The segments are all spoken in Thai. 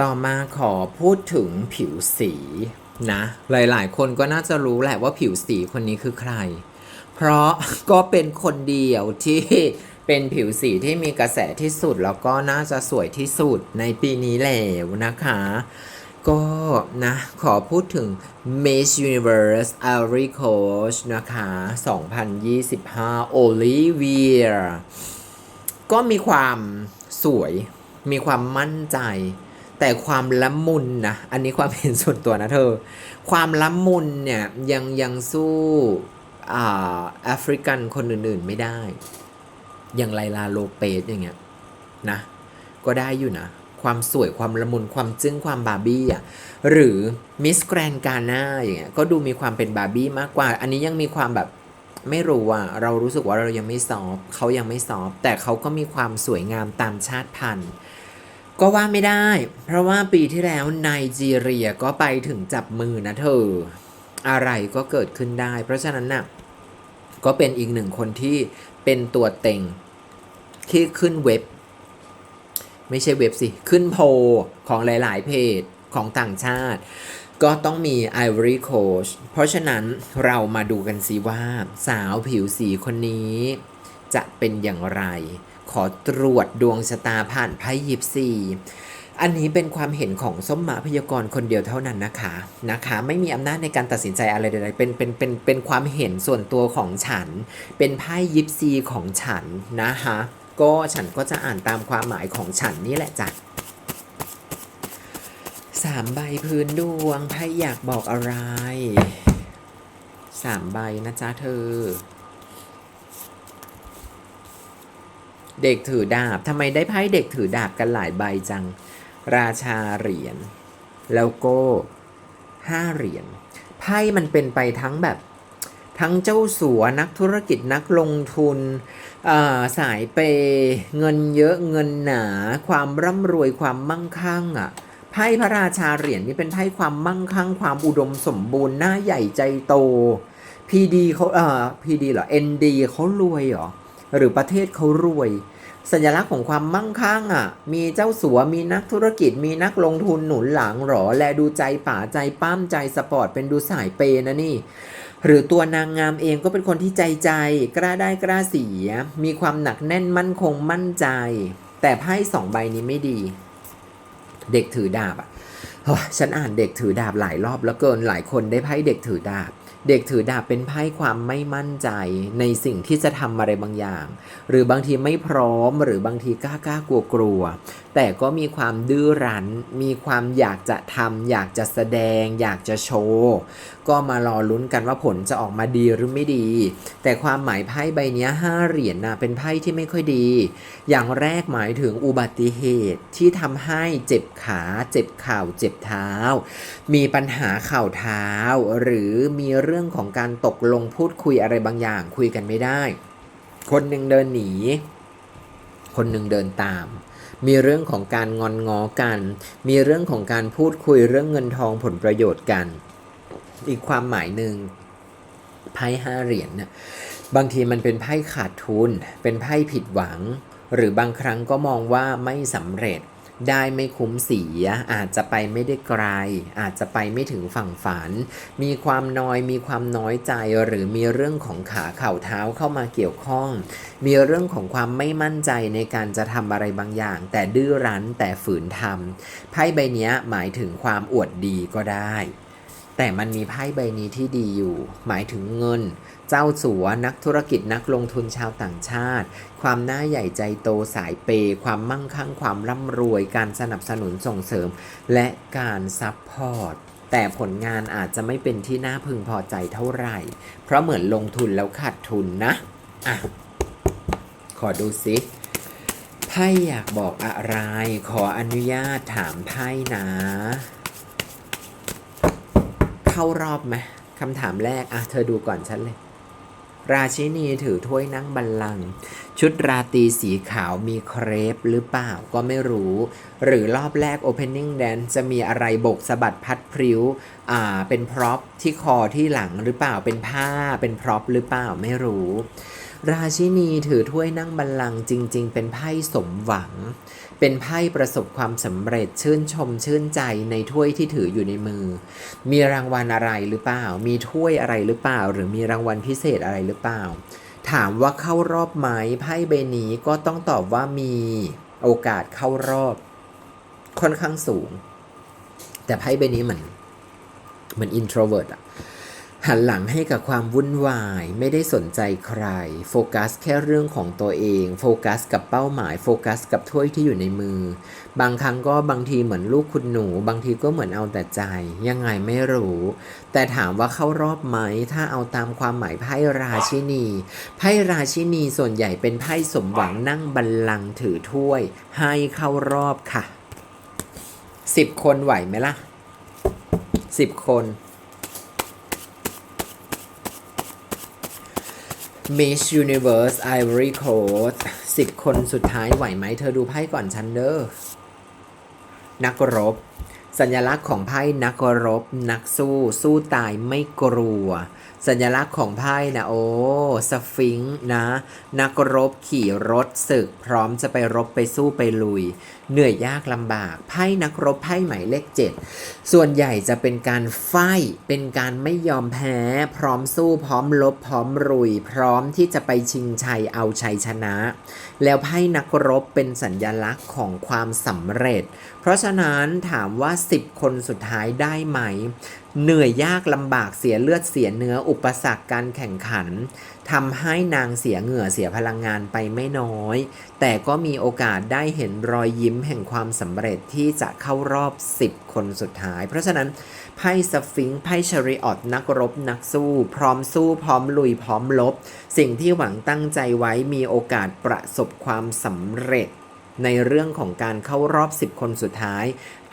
ต่อมาขอพูดถึงผิวสีนะ หลายๆ คนก็น่าจะรู้แหละว่าผิวสีคนนี้คือใคร เพราะก็เป็นคนเดียวที่เป็นผิวสีที่มีกระแสที่สุด แล้วก็น่าจะสวยที่สุดในปีนี้แล้วนะคะ ก็นะขอพูดถึง Miss Universe Ivory Coast นะคะ 2025 Olivia ก็มีความสวยมีความมั่นใจ แต่ความละมุนนะ อันนี้ความเห็นส่วนตัวนะเธอ ความละมุนเนี่ยยังยังสู้อ่าแอฟริกันคนอื่นๆไม่ได้ อย่างไลลาโลเปสอย่างเงี้ยนะ ก็ได้อยู่นะ ความสวยความละมุนความจึ้งความบาร์บี้อะ หรือมิสแกรนกาน่าอย่างเงี้ย ก็ดูมีความเป็นบาร์บี้มากกว่า อันนี้ยังมีความแบบไม่รู้อะเรารู้สึกว่าเรายังไม่ซอฟต์เขายังไม่ซอฟต์แต่เขาก็มีความสวยงามตามชาติพันธุ์ ก็ว่าไม่ได้ เพราะว่าปีที่แล้วไนจีเรียก็ไปถึงจับมือนะเธอ อะไรก็เกิดขึ้นได้ เพราะฉะนั้นน่ะก็เป็นอีกหนึ่งคนที่เป็นตัวเต็งที่ขึ้นเว็บ ไม่ใช่เว็บสิ ขึ้นโพลของหลาย ๆ เพจของต่างชาติ ก็ต้องมี Ivory Coast เพราะฉะนั้นเรามาดูกันสิว่าสาวผิวสีคนนี้จะเป็นอย่างไร ขอตรวจดวงชะตาผ่านไพ่ยิปซีอันนี้เป็นความเห็นของส้มหมาพยากรณ์คนเดียวเท่านั้นนะคะนะคะ ไม่มีอำนาจในการตัดสินใจอะไรใดๆเป็นเป็นเป็นเป็นความเห็นส่วนตัวของฉัน เป็นไพ่ยิปซีของฉันนะคะก็ฉันก็จะอ่านตามความหมายของฉันนี่แหละจ้ะสามใบพื้นดวงไพ่อยากบอกอะไรสามใบนะจ๊ะเธอ เด็กถือดาบทำไมได้ไพ่เด็กถือดาบกันหลายใบจัง ราชาเหรียญ แล้วก็ห้าเหรียญไพ่มันเป็นไปทั้งแบบทั้งเจ้าสัวนักธุรกิจนักลงทุนาสายเป เงินเยอะเงินหนา ความร่ำรวยความมั่งคั่งอะไพ่พระราชาเหรียญนี่เป็นไพ่ความมั่งคั่ง ความอุดมสมบูรณ์หน้าใหญ่ใจโตพีดีเขาเอ่อพีดีเหรอเอ็นดีเขารวยเหรอหรือประเทศเขารวย สัญลักษณ์ของความมั่งคั่งอะ มีเจ้าสัว มีนักธุรกิจ มีนักลงทุนหนุนหลังหรอ และดูใจป่าใจปั้มใจสปอร์ต เป็นดูสายเปย์นะนี่ หรือตัวนางงามเองก็เป็นคนที่ใจใจ กล้าได้กล้าเสีย มีความหนักแน่นมั่นคงมั่นใจ แต่ไพ่สองใบนี้ไม่ดี เด็กถือดาบอะฉันอ่านเด็กถือดาบหลายรอบแล้วเกินหลายคนได้ไพ่เด็กถือดาบ เด็กถือดาบเป็นไพ่ความไม่มั่นใจในสิ่งที่จะทำอะไรบางอย่าง หรือบางทีไม่พร้อมหรือบางทีกล้ากล้ากลัวกลัวแต่ก็มีความดื้อรั้น มีความอยากจะทำอยากจะแสดง อยากจะโชว์ ก็มารอลุ้นกันว่าผลจะออกมาดีหรือไม่ดี แต่ความหมายไพ่ใบนี้ห้าเหรียญนะเป็นไพ่ที่ไม่ค่อยดี อย่างแรกหมายถึงอุบัติเหตุที่ทำให้เจ็บขา เจ็บเข่าเจ็บเท้า มีปัญหาเข่าเท้า หรือมีเรื่องของการตกลงพูดคุยอะไรบางอย่างคุยกันไม่ได้ คนหนึ่งเดินหนี คนหนึ่งเดินตาม มีเรื่องของการงอนงอกัน มีเรื่องของการพูดคุยเรื่องเงินทองผลประโยชน์กัน อีกความหมายหนึ่งไพ่ห้าเหรียญเนี่ยบางทีมันเป็นไพ่ขาดทุน เป็นไพ่ผิดหวัง หรือบางครั้งก็มองว่าไม่สำเร็จ ได้ไม่คุ้มเสีย อาจจะไปไม่ได้ไกล อาจจะไปไม่ถึงฝั่งฝัน มีความน้อยมีความน้อยใจหรือมีเรื่องของขาเข่าเท้าเข้ามาเกี่ยวข้อง มีเรื่องของความไม่มั่นใจในการจะทำอะไรบางอย่าง แต่ดื้อรั้นแต่ฝืนทำไพ่ใบนี้หมายถึงความอวดดีก็ได้ แต่มันมีไพ่ใบนี้ที่ดีอยู่ หมายถึงเงิน เจ้าสัวนักธุรกิจนักลงทุนชาวต่างชาติ ความน่าใหญ่ใจโตสายเปย์ความมั่งคั่งความร่ำรวย การสนับสนุนส่งเสริม และการซัพพอร์ตแต่ผลงานอาจจะไม่เป็นที่น่าพึงพอใจเท่าไหร่ เพราะเหมือนลงทุนแล้วขาดทุนนะอะขอดูสิไพ่อยากบอกอะไร ขออนุญาตถามไพ่นะ เข้ารอบไหมคำถามแรก อะ เธอดูก่อนฉันเลย ราชินีถือถ้วยนั่งบัลลังก์ชุดราตรีสีขาวมีเครปหรือเปล่าก็ไม่รู้ หรือรอบแรก Opening Dance จะมีอะไรบกสะบัดพัดพริ้ว อ่า เป็นพร็อพที่คอที่หลังหรือเปล่าเป็นผ้าเป็นพร็อพหรือเปล่าไม่รู้ ราชินีถือถ้วยนั่งบัลลังก์จริง ๆ เป็นไพ่สมหวัง เป็นไพ่ประสบความสำเร็จชื่นชมชื่นใจในถ้วยที่ถืออยู่ในมือ มีรางวัลอะไรหรือเปล่า มีถ้วยอะไรหรือเปล่า หรือมีรางวัลพิเศษอะไรหรือเปล่า ถามว่าเข้ารอบไหมไพ่ใบนี้ก็ต้องตอบว่ามีโอกาสเข้ารอบค่อนข้างสูง แต่ไพ่ใบนี้เหมือนเหมือน introvert อะ หันหลังให้กับความวุ่นวายไม่ได้สนใจใคร โฟกัสแค่เรื่องของตัวเอง โฟกัสกับเป้าหมาย โฟกัสกับถ้วยที่อยู่ในมือ บางครั้งก็บางทีเหมือนลูกคุณหนู บางทีก็เหมือนเอาแต่ใจ ยังไงไม่รู้ แต่ถามว่าเข้ารอบไหม ถ้าเอาตามความหมายไพ่ราชินี ไพ่ราชินีส่วนใหญ่เป็นไพ่สมหวังนั่งบัลลังก์ถือถ้วย ให้เข้ารอบค่ะสิบคนไหวไหมล่ะสิบคน Miss Universe Ivory Coast สิบคนสุดท้ายไหวไหม เธอดูไพ่ก่อนชันเดอร์นักรบ สัญลักษณ์ของไพ่นักรบ นักสู้ สู้ตายไม่กลัว สัญลักษณ์ของไพ่นะโอ้สฟิงค์นะ นักรบขี่รถศึก พร้อมจะไปรบไปสู้ไปลุย เหนื่อยยากลำบากไพ่นักรบไพ่หมายเลขเจ็ดส่วนใหญ่จะเป็นการไฟเป็นการไม่ยอมแพ้ พร้อมสู้พร้อมลบพร้อมรุย พร้อมที่จะไปชิงชัยเอาชัยชนะ แล้วไพ่นักรบเป็นสัญญลักษณ์ของความสำเร็จ เพราะฉะนั้นถามว่า 10 คนสุดท้ายได้ไหม เหนื่อยยากลำบากเสียเลือดเสียเนื้ออุปสรรคการแข่งขันทำให้นางเสียเหงื่อเสียพลังงานไปไม่น้อย แต่ก็มีโอกาสได้เห็นรอยยิ้มแห่งความสำเร็จที่จะเข้ารอบ 10 คนสุดท้าย เพราะฉะนั้น ไพ่สฟิงค์ไพ่ชาริออตนักรบนักสู้ พร้อมสู้พร้อมลุยพร้อมลบ สิ่งที่หวังตั้งใจไว้มีโอกาสประสบความสำเร็จ ในเรื่องของการเข้ารอบ 10 คนสุดท้าย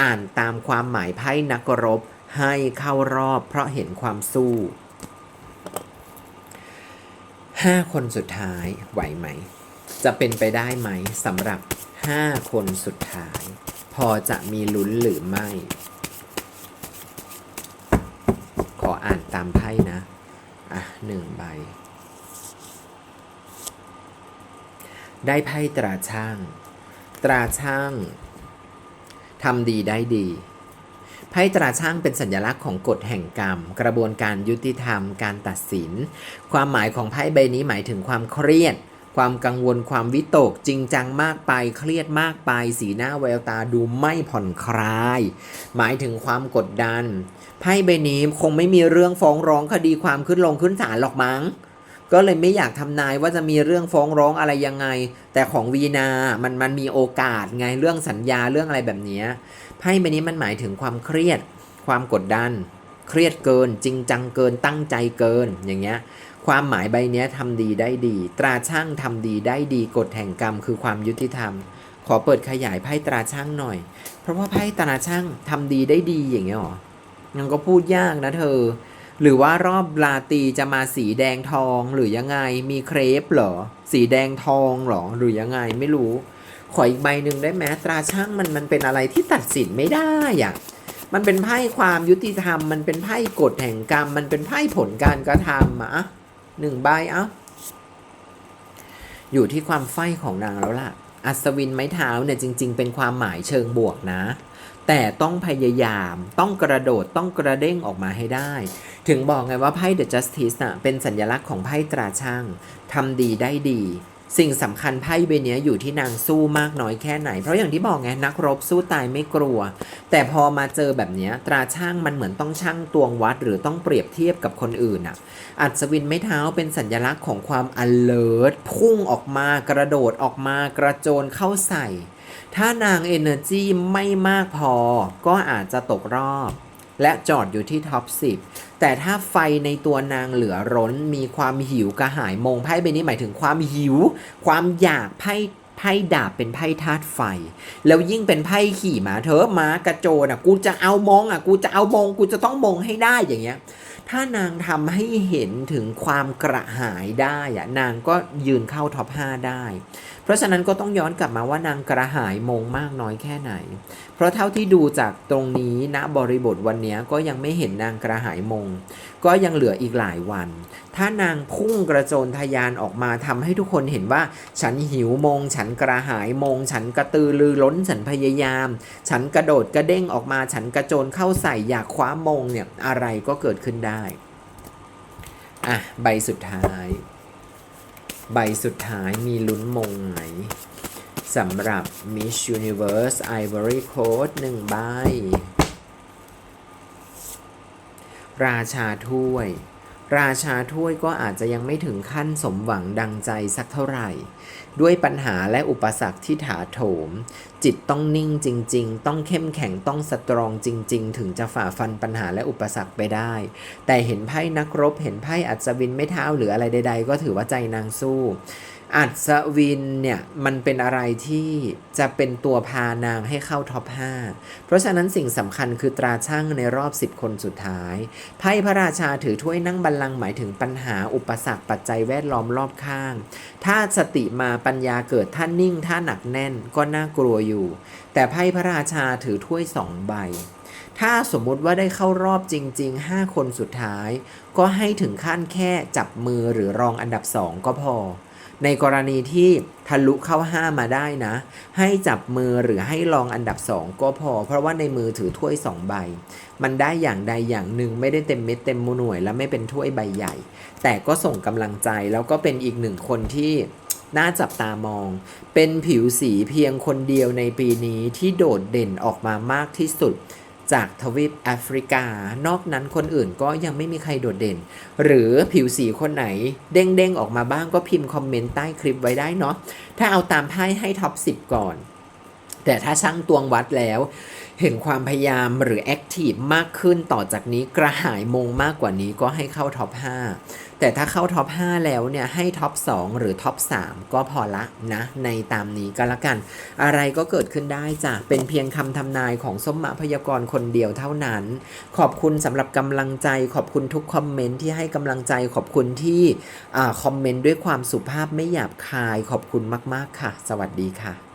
อ่านตามความหมายไพ่นักรบ ให้เข้ารอบเพราะเห็นความสู้ 5 คนสุดท้ายไหวไหม จะเป็นไปได้ไหมสำหรับ 5 คนสุดท้าย พอจะมีลุ้นหรือไม่ ข อ่านตามไพ่นะ อะหนึ่งใบ ได้ไพ่ตราช่าง ตราช่างทำดีได้ดีไพ่ตราช่างเป็นสัญลักษณ์ของกฎแห่งกรรม กระบวนการยุติธรรม การตัดสิน ความหมายของไพ่ใบนี้หมายถึงความเครียด ความกังวลความวิตกจริงจังมากไปเครียดมากไป สีหน้าแววตาดูไม่ผ่อนคลาย หมายถึงความกดดันไพ่ใบนี้คงไม่มีเรื่องฟ้องร้องคดีความขึ้นลงขึ้นศาลหรอกมั้ง ก็เลยไม่อยากทำนายว่าจะมีเรื่องฟ้องร้องอะไรยังไง แต่ของวีนามันมันมีโอกาสไงเรื่องสัญญาเรื่องอะไรแบบนี้ไพ่ใบนี้มันหมายถึงความเครียดความกดดัน เครียดเกิน จริงจังเกินตั้งใจเกินอย่างเงี้ยความหมายใบนี้ทำดีได้ดี ตราช่างทำดีได้ดีกฎแห่งกรรมคือความยุติธรรม ขอเปิดขยายไพ่ตราช่างหน่อย เพราะว่าไพ่ตราช่างทำดีได้ดีอย่างเงี้ยหรอมันก็พูดยากนะเธอ หรือว่ารอบลาตีจะมาสีแดงทองหรือยังไงมีเครปเหรอ สีแดงทองหรอหรือยังไงไม่รู้ ขออีกใบหนึ่งได้ไหมตราช่างมันมันเป็นอะไรที่ตัดสินไม่ได้อะ มันเป็นไพ่ความยุติธรรม มันเป็นไพ่กฎแห่งกรรม มันเป็นไพ่ผลการกระทำอะหนึ่งใบเอ้าอยู่ที่ความไฟของนางแล้วล่ะ อัศวินไม้เท้าเนี่ยจริง ๆ เป็นความหมายเชิงบวกนะ แต่ต้องพยายามต้องกระโดดต้องกระเด้งออกมาให้ได้ ถึงบอกไงว่าไพ่ The Justice น่ะเป็นสัญลักษณ์ของไพ่ตราช่างทำดีได้ดี สิ่งสำคัญไพ่ใบเนี้ยอยู่ที่นางสู้มากน้อยแค่ไหน เพราะอย่างที่บอกไงนักรบสู้ตายไม่กลัว แต่พอมาเจอแบบนี้ตราช่างมันเหมือนต้องช่างตวงวัดหรือต้องเปรียบเทียบกับคนอื่นอะ อัศวินไม้เท้าเป็นสัญลักษณ์ของความ alert พุ่งออกมากระโดดออกมากระโจนเข้าใส่ ถ้านาง Energy ไม่มากพอ ก็อาจจะตกรอบ และจอดอยู่ที่ท็อป10 แต่ถ้าไฟในตัวนางเหลือร้นมีความหิวกระหายมงไพ่ใบนี้หมายถึงความหิว ความอยากไพ่ไพ่ดาบเป็นไพ่ธาตุไฟ แล้วยิ่งเป็นไพ่ขี่มาเธอม้ากระโจนอะกูจะเอามองอะกูจะเอามองกูจะต้องมองให้ได้อย่างเงี้ย ถ้านางทำให้เห็นถึงความกระหายได้อะนางก็ยืนเข้าท็อป5ได้ เพราะฉะนั้นก็ต้องย้อนกลับมาว่านางกระหายมงมากน้อยแค่ไหน เพราะเท่าที่ดูจากตรงนี้ณบริบทวันนี้ก็ยังไม่เห็นนางกระหายมง ก็ยังเหลืออีกหลายวัน ถ้านางพุ่งกระโจนทะยานออกมาทำให้ทุกคนเห็นว่า ฉันหิวมง ฉันกระหายมง ฉันกระตือรือร้นฉันพยายาม ฉันกระโดดกระเด้งออกมา ฉันกระโจนเข้าใส่อยากคว้ามงเนี่ยอะไรก็เกิดขึ้นได้อะใบสุดท้าย ใบสุดท้ายมีลุ้นมงไหมสำหรับ Miss Universe Ivory Coast หนึ่งใบ ราชาถ้วย ราชาถ้วยก็อาจจะยังไม่ถึงขั้นสมหวังดังใจสักเท่าไหร่ ด้วยปัญหาและอุปสรรคที่ถาโถม จิตต้องนิ่งจริง ๆ ต้องเข้มแข็งต้องสตรองจริง ๆ ถึงจะฝ่าฟันปัญหาและอุปสรรคไปได้ แต่เห็นไพ่นักรบ เห็นไพ่อัศวินไม่เท้าหรืออะไรใด ๆ ก็ถือว่าใจนางสู้ อัศวินเนี่ยมันเป็นอะไรที่จะเป็นตัวพานางให้เข้าท็อป 5 เพราะฉะนั้นสิ่งสำคัญคือตราช่างในรอบ 10 คนสุดท้าย ไพ่พระราชาถือถ้วยนั่งบัลลังก์หมายถึงปัญหาอุปสรรคปัจจัยแวดล้อมรอบข้าง ถ้าสติมาปัญญาเกิดท่านิ่งท่าหนักแน่นก็น่ากลัวอยู่ แต่ไพ่พระราชาถือถ้วยสองใบถ้าสมมุติว่าได้เข้ารอบจริง ๆ 5 คนสุดท้าย ก็ให้ถึงขั้นแค่จับมือหรือรองอันดับ 2 ก็พอ ในกรณีที่ทะลุเข้า 5 มาได้นะ ให้จับมือหรือให้รองอันดับ 2 ก็พอ เพราะว่าในมือถือถ้วย 2 ใบ มันได้อย่างใดอย่างหนึ่งไม่ได้เต็มเม็ดเต็มหน่วย และไม่เป็นถ้วยใบใหญ่ แต่ก็ส่งกำลังใจแล้วก็เป็นอีกหนึ่งคนที่น่าจับตามอง เป็นผิวสีเพียงคนเดียวในปีนี้ที่โดดเด่นออกมามากที่สุด จากทวีปแอฟริกา นอกนั้นคนอื่นก็ยังไม่มีใครโดดเด่น หรือผิวสีคนไหนเด้งๆออกมาบ้างก็พิมพ์คอมเมนต์ใต้คลิปไว้ได้เนาะถ้าเอาตามไพ่ให้ท็อป10 ก่อน แต่ถ้าช่างตวงวัดแล้ว เห็นความพยายามหรือแอคทีฟมากขึ้นต่อจากนี้กระหายมงมากกว่านี้ก็ให้เข้าท็อป 5 แต่ถ้าเข้าท็อป 5 แล้วเนี่ยให้ท็อป 2 หรือท็อป 3 ก็พอละนะ ในตามนี้ก็แล้วกัน อะไรก็เกิดขึ้นได้จ้ะเป็นเพียงคำทำนายของส้มมะพยากรณ์คนเดียวเท่านั้น ขอบคุณสำหรับกำลังใจขอบคุณทุกคอมเมนต์ที่ให้กำลังใจขอบคุณที่อาคอมเมนต์ด้วยความสุภาพไม่หยาบคายขอบคุณมาก ๆ ค่ะ สวัสดีค่ะ